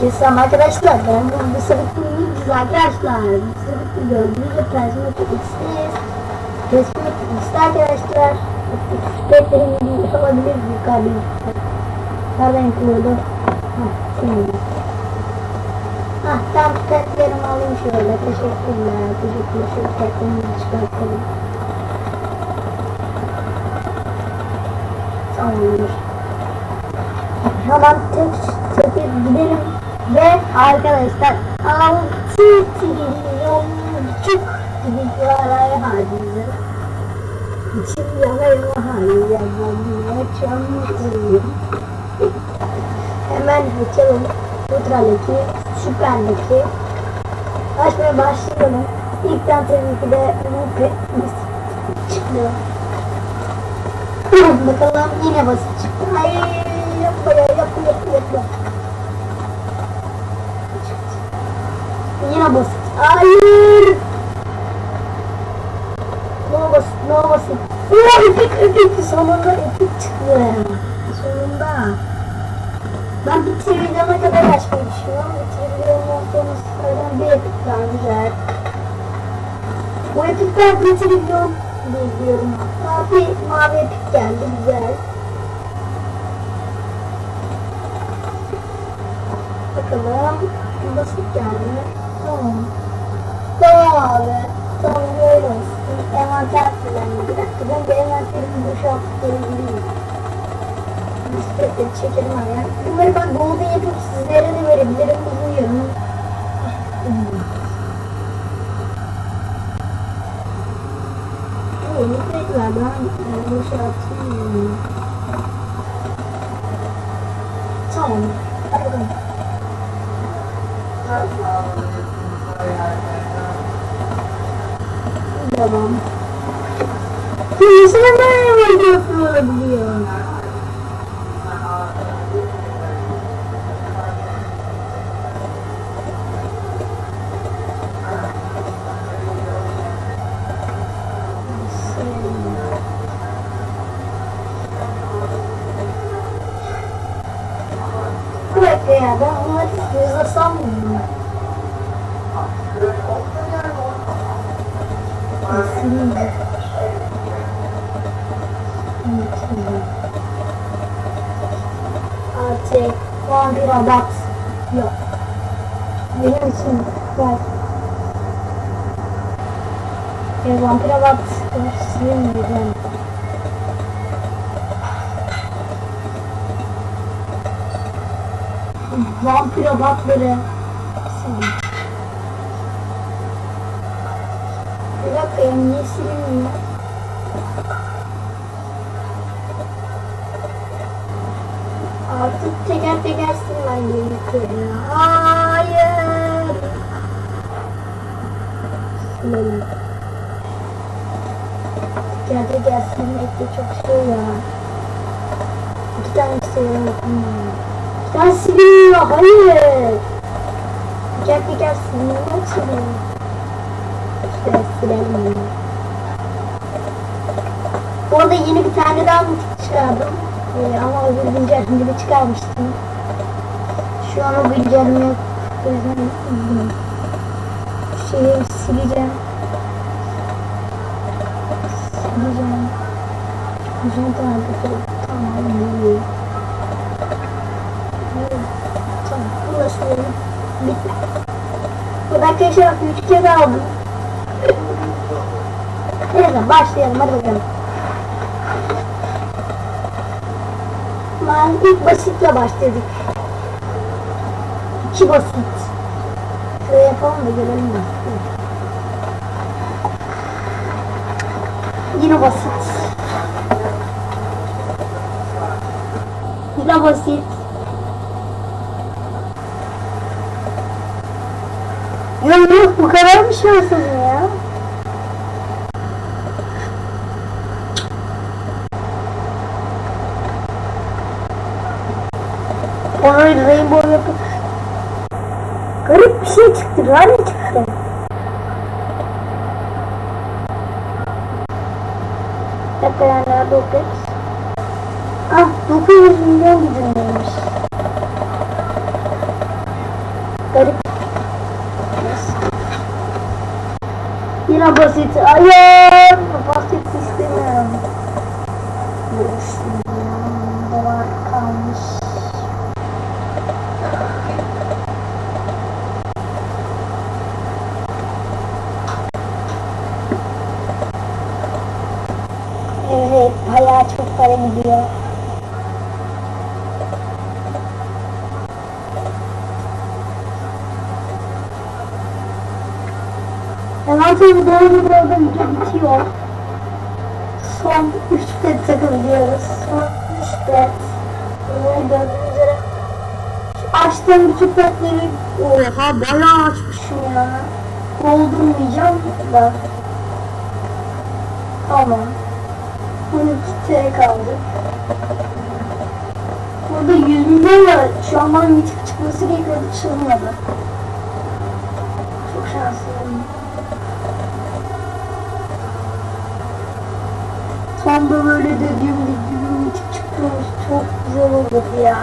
Kesin arkadaşlar ben bu sırıklıyız arkadaşlar. Bu sırıklı gördüğünüzde Prismatic X'teyiz. Prismatic X'te arkadaşlar. Petlerin bir olabilir yukarıda. Nereden yapılıyordu? Ha, şimdi. Ha, tam petlerimi alayım şöyle. Teşekkürler. Teşekkürler. Şöyle petlerimi çıkartalım. Tamamdır. Hemen tek tek gidelim ve arkadaşlar altı trilyonluk bilgisayaraya harcayacağız. İçim yanıyor harcayacağım. Ben çok mutluyum. Hemen açalım. Ultra'daki, Süper'deki. Açmaya başlayalım. İlkten tabii ki de bu petimiz çıkıyor. Bakalım yine basit çıktı. Ay yapma ya yapma yapma yapma. Yine basit. Hayır. No basit, no basit. Oo epik epik. Sonunda epik çıktı. Sonunda. Ben bir trilyona kadar açmayı düşünüyorum. Bir trilyondan sonra sıradan bir epik daha güzel. Bu epikler bir trilyon diyorum. Mavi, mavi epik geldi güzel. Bakalım. Basit geldi. Tamam. Tamam. Tamam böyle olsun. Envanter kullanayım. Bir ben bir envanterimi boşaltıp gelebileyim. Bisikletleri çekelim araya. Bunları ben golden yapıp sizlere de verebilirim. Bilmiyorum. Yeni tekrardan boşaltayım. Tamam. Bakalım. Devam. Kimse böyle yapılabiliyor. Bir dakika ya ben onları hızlasam mı? Artık vampir abat yok. Benim için var. E, vampir silmeyeceğim. Vampir abatları silin. Bir dakika ya niye silinmiyor? Artık teker teker silmen gerekiyor. Hayır. Silelim. Teker teker silmek çok şey ya. İki tane istiyorum. Hmm. İki tane siliniyor. Hayır. Teker teker siliniyor. Siliniyor. İşte silelim. Bu arada yeni bir tane daha butik çıkardım. Ee, ama öbür güncellemede çıkarmıştım. Şu an o güncelleme yok. Şeyi sileceğim. Sileceğim. Güzel tane Tamam. iyi. Evet, Tamam. Bunu da silelim. Bitti. Bu arkadaşlar üç kere aldım. Neyse başlayalım hadi bakalım. Ben ilk basitle başladık. İki basit. Şöyle yapalım da görelim basit. Yine basit. Yine basit. Ya yok bu kadar bir şey olsun ya. Orayı rainbow yapıp garip bir şey çıktı. Rani çıktı. Dakika yani nerede o pet? Ah 900 milyon gücündeymiş. Garip. Yine basit. Hayır. Basit istemiyorum. Görüşürüz. Dolar kalmış. Evet, bayağı çok para gidiyor. Hemen tabii doğru burada video bitiyor. Son 3 pet takılıyoruz. Son 3 pet. Gördüğünüz üzere. Şu açtığım bütün petleri oha bayağı açmışım ya. Doldurmayacağım da. Tamam. 12 TL kaldı. Burada 100 milyon var. Şu an bana mitik çıkması gerekiyordu. Çıkmadı. Çok şanslıyım. Tam da böyle dediğim gibi mitik çıkmış. Çok güzel oldu ya.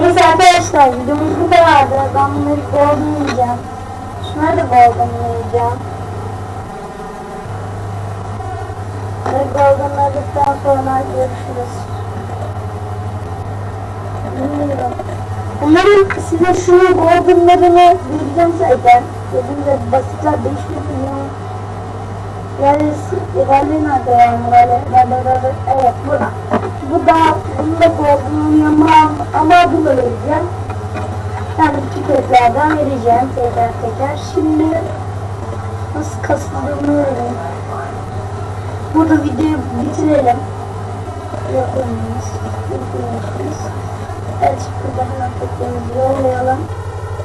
Neyse arkadaşlar videomuz bu kadardı. Ben bunları goldenlayacağım. Şunları da goldenlayacağım. Ve goldenladıktan sonra görüşürüz. Bilmiyorum. Bunların size şunu goldenlarını vereceğim zaten. Dediğim gibi basitler 5 milyon. Yani Rally nerede yani Rally. Evet burada. Bu da bunu da goldenlayacağım ama bunu vereceğim. Yani tüketlerden vereceğim tekrar tekrar. Şimdi nasıl kasıldığını öğreneyim. Burada videoyu bitirelim. Yapalımız. Evet burada hemen teklerimizi yollayalım.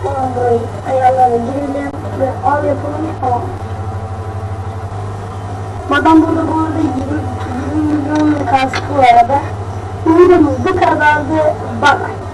Ondan burayı ayarlara girelim ve al yapalım. Tamam. Madam burada bu arada 20, 20 milyon bu arada. Videomuz bu kadardı. Bye bye.